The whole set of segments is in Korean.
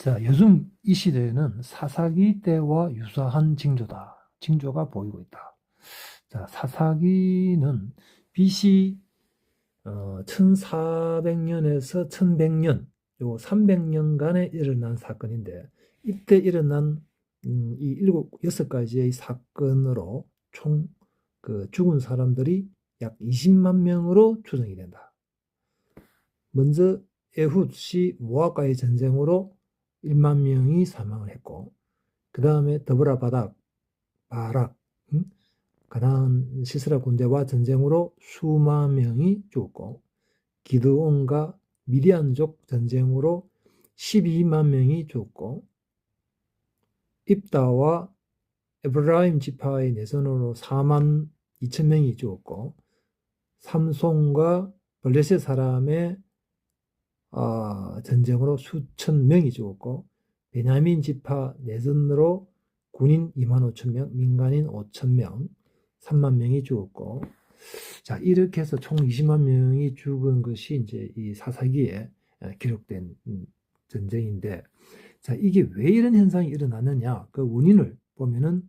자, 요즘 이 시대에는 사사기 때와 유사한 징조다. 징조가 보이고 있다. 자, 사사기는 BC 어, 1400년에서 1100년, 요 300년간에 일어난 사건인데, 이때 일어난 음, 이 일곱, 여섯 가지의 사건으로 총 그 죽은 사람들이 약 20만 명으로 추정이 된다. 먼저 에훗시 모압과의 전쟁으로 1만 명이 사망을 했고, 그 다음에 더브라 바닥, 바락, 음? 가나안 시스라 군대와 전쟁으로 수만 명이 죽었고, 기드온과 미디안족 전쟁으로 12만 명이 죽었고, 입다와 에브라임 지파의 내선으로 4만 2천 명이 죽었고, 삼송과 블레셋 사람의 어, 전쟁으로 수천 명이 죽었고, 베냐민 지파 내전으로 군인 2만 5천 명, 민간인 5천 명, 3만 명이 죽었고, 자, 이렇게 해서 총 20만 명이 죽은 것이 이제 이 사사기에 기록된 음, 전쟁인데, 자, 이게 왜 이런 현상이 일어났느냐? 그 원인을 보면은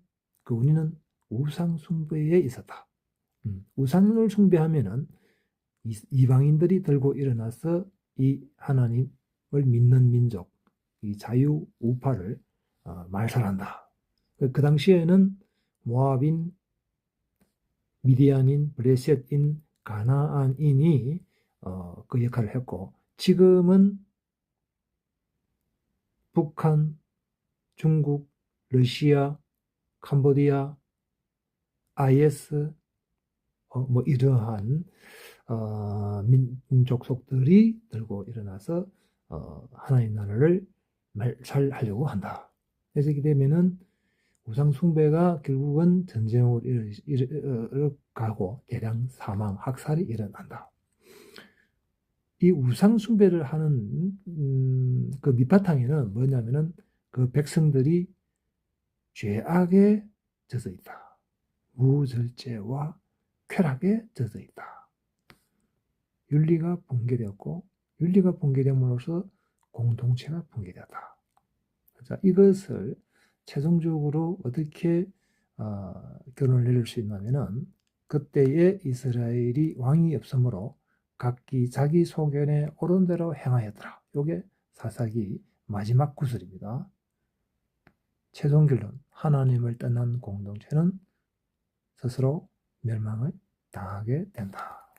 그 원인은 우상 숭배에 있었다. 음, 우상을 숭배하면은 이- 이방인들이 들고 일어나서 이 하나님을 믿는 민족, 이 자유 우파를 어, 말살한다. 그, 그 당시에는 모압인, 미디안인, 브레셋인, 가나안인이 어, 그 역할을 했고 지금은 북한, 중국, 러시아, 캄보디아, IS 어, 뭐 이러한 어, 민족 속들이 들고 일어나서 어, 하나님 나라를 말살하려고 한다. 이렇게 되면은 우상 숭배가 결국은 전쟁으로 이르, 가고 대량 사망, 학살이 일어난다. 이 우상 숭배를 하는 음, 그 밑바탕에는 뭐냐면은 그 백성들이 죄악에 젖어 있다. 무절제와 쾌락에 젖어 있다. 윤리가 붕괴되었고 윤리가 붕괴됨으로써 공동체가 붕괴되었다. 자, 이것을 최종적으로 어떻게 어, 결론을 내릴 수 있냐면은 그때의 이스라엘이 왕이 없으므로 각기 자기 소견에 옳은 대로 행하였더라. 요게 사사기 마지막 구슬입니다. 최종 결론 하나님을 떠난 공동체는 스스로 멸망을 당하게 된다.